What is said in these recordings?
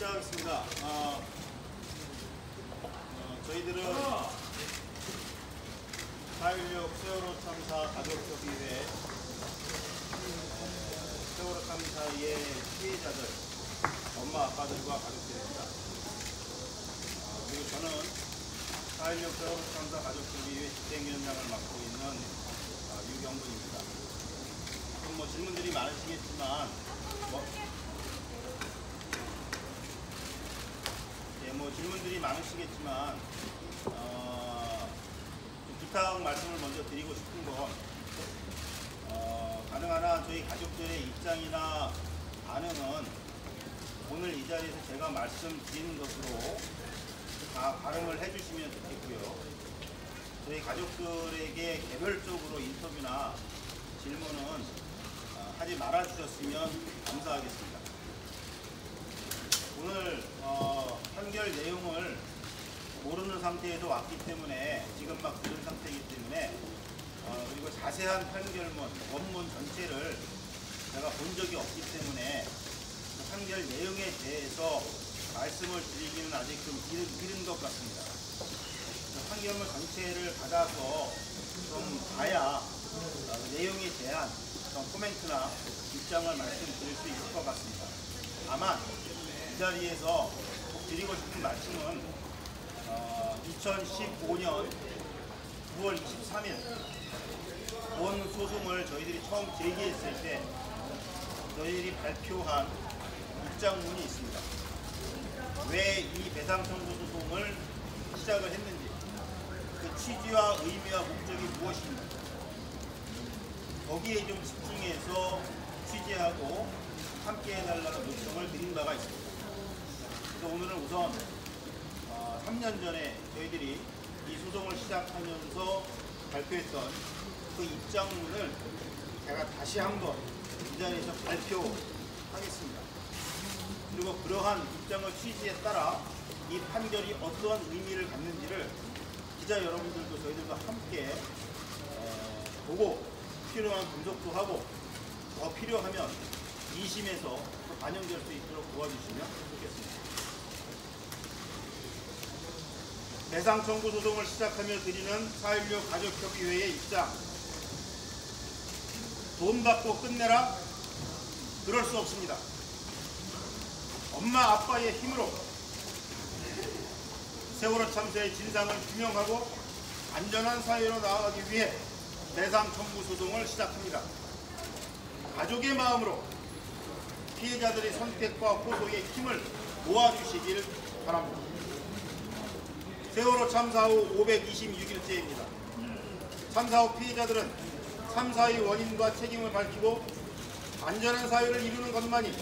시작하겠습니다. 어, 어, 저희들은 4.16 세월호 참사 가족협의회 세월호 참사의 피해자들, 엄마, 아빠들과 가족들입니다. 어, 그리고 저는 4.16 세월호 참사 가족협의회 집행위원장을 맡고 있는 어, 유경근입니다. 뭐 질문들이 많으시겠지만 뭐, 뭐 질문들이 많으시겠지만 어, 좀 부탁 말씀을 먼저 드리고 싶은 건 어, 가능한 한 저희 가족들의 입장이나 반응은 오늘 이 자리에서 제가 말씀드리는 것으로 다 발음을 해주시면 좋겠고요. 저희 가족들에게 개별적으로 인터뷰나 질문은 어, 하지 말아주셨으면 감사하겠습니다. 오늘 어, 판결 내용을 모르는 상태에서 왔기 때문에 지금 막 들은 상태이기 때문에 어, 그리고 자세한 판결문 원문 전체를 제가 본 적이 없기 때문에 그 판결 내용에 대해서 말씀을 드리기는 아직 좀 이른, 이른 것 같습니다. 그 판결문 전체를 받아서 좀 봐야 어, 그 내용에 대한 어떤 코멘트나 입장을 말씀드릴 수 있을 것 같습니다. 다만 이 자리에서 꼭 드리고 싶은 말씀은 어, 2015년 9월 23일 본 소송을 저희들이 처음 제기했을 때 저희들이 발표한 입장문이 있습니다. 왜 이 배상 청구 소송을 시작을 했는지 그 취지와 의미와 목적이 무엇인지 거기에 좀 집중해서 취재하고 함께 해달라는 요청을 드린 바가 있습니다. 그래서 오늘은 우선 어, 3년 전에 저희들이 이 소송을 시작하면서 발표했던 그 입장문을 제가 다시 한번 이 자리에서 발표하겠습니다. 그리고 그러한 입장의 취지에 따라 이 판결이 어떠한 의미를 갖는지를 기자 여러분들도 저희들과 함께 어, 보고 필요한 분석도 하고 더 필요하면 2심에서 또 반영될 수 있도록 도와주시면 좋겠습니다. 배상 청구 소송을 시작하며 드리는 4.16 가족협의회의 입장. 돈 받고 끝내라? 그럴 수 없습니다. 엄마 아빠의 힘으로 세월호 참사의 진상을 규명하고 안전한 사회로 나아가기 위해 배상 청구 소송을 시작합니다. 가족의 마음으로 피해자들의 선택과 호소에 힘을 모아주시길 바랍니다. 세월호 참사 후 526일째입니다. 참사 후 피해자들은 참사의 원인과 책임을 밝히고 안전한 사회를 이루는 것만이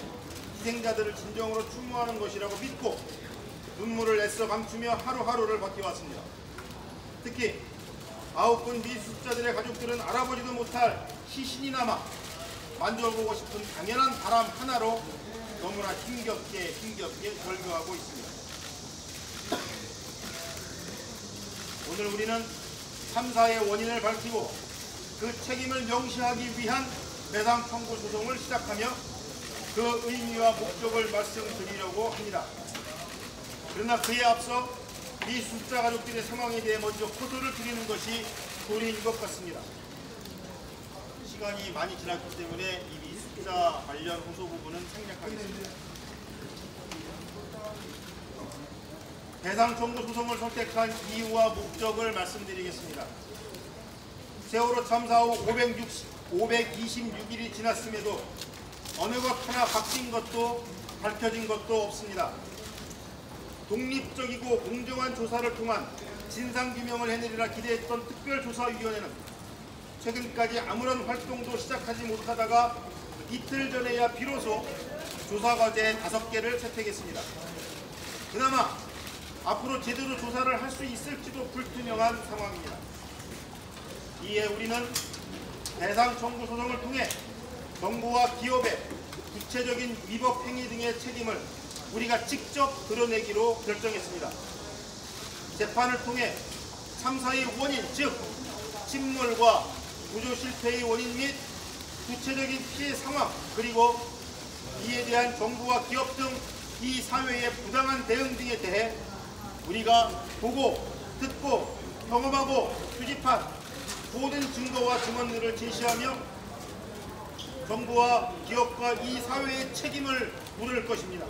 희생자들을 진정으로 추모하는 것이라고 믿고 눈물을 애써 감추며 하루하루를 버텨왔습니다. 특히 아홉 분 미수자들의 가족들은 알아보지도 못할 시신이 남아 만져보고 싶은 당연한 바람 하나로 너무나 힘겹게 힘겹게 절규하고 있습니다. 오늘 우리는 참사의 원인을 밝히고 그 책임을 명시하기 위한 배상 청구 소송을 시작하며 그 의미와 목적을 말씀드리려고 합니다. 그러나 그에 앞서 이 숫자 가족들의 상황에 대해 먼저 호소를 드리는 것이 도리인 것 같습니다. 시간이 많이 지났기 때문에 이 미숫자 관련 호소 부분은 생략하겠습니다. 배상 청구 소송을 선택한 이유와 목적을 말씀드리겠습니다. 세월호 참사 후 560, 526일이 지났음에도 어느 것 하나 바뀐 것도 밝혀진 것도 없습니다. 독립적이고 공정한 조사를 통한 진상규명을 해내리라 기대했던 특별조사위원회는 최근까지 아무런 활동도 시작하지 못하다가 이틀 전에야 비로소 조사과제 다섯 개를 채택했습니다. 그나마 앞으로 제대로 조사를 할 수 있을지도 불투명한 상황입니다. 이에 우리는 배상 청구 소송을 통해 정부와 기업의 구체적인 위법 행위 등의 책임을 우리가 직접 드러내기로 결정했습니다. 재판을 통해 참사의 원인 즉 침몰과 구조 실패의 원인 및 구체적인 피해 상황 그리고 이에 대한 정부와 기업 등 이 사회의 부당한 대응 등에 대해 우리가 보고 듣고 경험하고 수집한 모든 증거와 증언들을 제시하며 정부와 기업과 이 사회의 책임을 물을 것입니다.